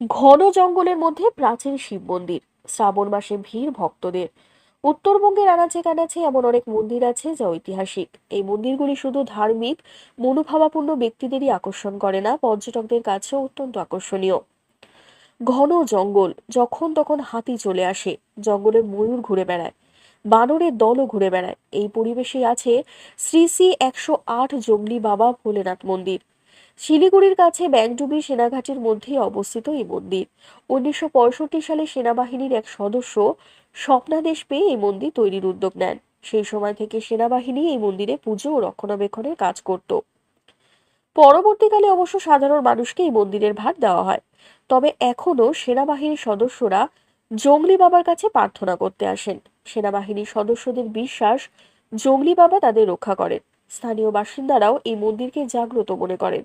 ঘন জঙ্গলের মধ্যে প্রাচীন শিব মন্দির, শ্রাবণ মাসে ভিড় ভক্তদের। উত্তরবঙ্গের আনাচে কানাচে এমন অনেক মন্দির আছে যা ঐতিহাসিক। এই মন্দিরগুলি শুধু ধার্মিক মনোভাবাপূর্ণ ব্যক্তিদেরই আকর্ষণ করে না, পর্যটকদের কাছেও অত্যন্ত আকর্ষণীয়। ঘন জঙ্গল, যখন তখন হাতি চলে আসে, জঙ্গলের ময়ূর ঘুরে বেড়ায়, বানরের দলও ঘুরে বেড়ায়। এই পরিবেশে আছে শ্রী শ্রী একশো আট জঙ্গলি বাবা ভোলেনাথ মন্দির। শিলিগুড়ির কাছে ব্যাংডুবি সেনাঘাটির মধ্যেই অবস্থিত এই মন্দির। উনিশশো পঁয়ষট্টি সালে সেনাবাহিনীর এক সদস্য স্বপ্নাদেশ পেয়ে এই মন্দির তৈরির উদ্যোগ নেন। সেই সময় থেকে সেনাবাহিনী এই মন্দিরে পুজো ও রক্ষণাবেক্ষণের কাজ করত। পরবর্তীকালে অবশ্য সাধারণ মানুষকে এই মন্দিরের ভার দেওয়া হয়। তবে এখনও সেনাবাহিনীর সদস্যরা জঙ্গলি বাবার কাছে প্রার্থনা করতে আসেন। সেনাবাহিনীর সদস্যদের বিশ্বাস, জঙ্গলি বাবা তাদের রক্ষা করেন। স্থানীয় বাসিন্দারাও এই মন্দিরকে জাগ্রত মনে করেন।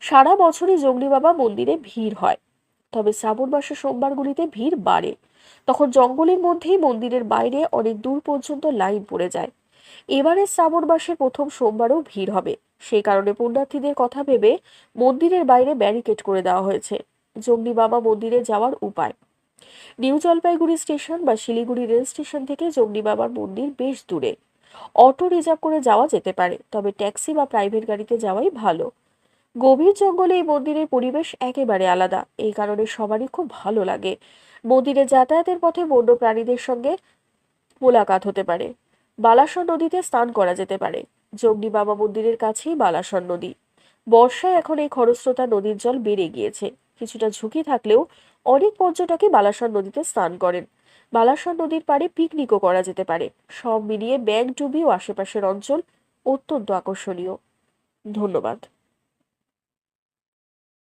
সারা বছরই জঙ্গলি বাবা মন্দিরে ভিড় হয়। তবে শ্রাবণ মাসের সোমবারগুলিতে ভিড় বাড়ে। তখন জঙ্গলের মধ্যেই মন্দিরের বাইরে অনেক দূর পর্যন্ত লাইন পড়ে যায়। এবারে শ্রাবণ মাসের প্রথম সোমবারও ভিড় হবে। সেই কারণে পুণ্যার্থীদের কথা ভেবে মন্দিরের বাইরে ব্যারিকেড করে দেওয়া হয়েছে। জঙ্গলি বাবা মন্দিরে যাওয়ার উপায়। নিউ জলপাইগুড়ি স্টেশন বা শিলিগুড়ি রেল স্টেশন থেকে জঙ্গলি বাবার মন্দির বেশ দূরে। অটো রিজার্ভ করে যাওয়া যেতে পারে, তবে ট্যাক্সি বা প্রাইভেট গাড়িতে যাওয়াই ভালো। গভীর জঙ্গলে এই মন্দিরের পরিবেশ একেবারে আলাদা, এই কারণে সবারই খুব ভালো লাগে। মন্দিরে যাতায়াতের পথে বন্য প্রাণীদের সঙ্গে মোলাকাত হতে পারে। বালাসর নদীতে স্নান করা যেতে পারে। জঙ্গলি বাবা মন্দিরের কাছেই বালাসন নদী। বর্ষায় এখন এই খরস্রোতা নদীর জল বেড়ে গিয়েছে। কিছুটা ঝুঁকি থাকলেও অনেক পর্যটকই বালাসর নদীতে স্নান করেন। বালাসন নদীর পাড়ে পিকনিকও করা যেতে পারে। সব মিলিয়ে ব্যাংডুবি ও আশেপাশের অঞ্চল অত্যন্ত আকর্ষণীয়। ধন্যবাদ।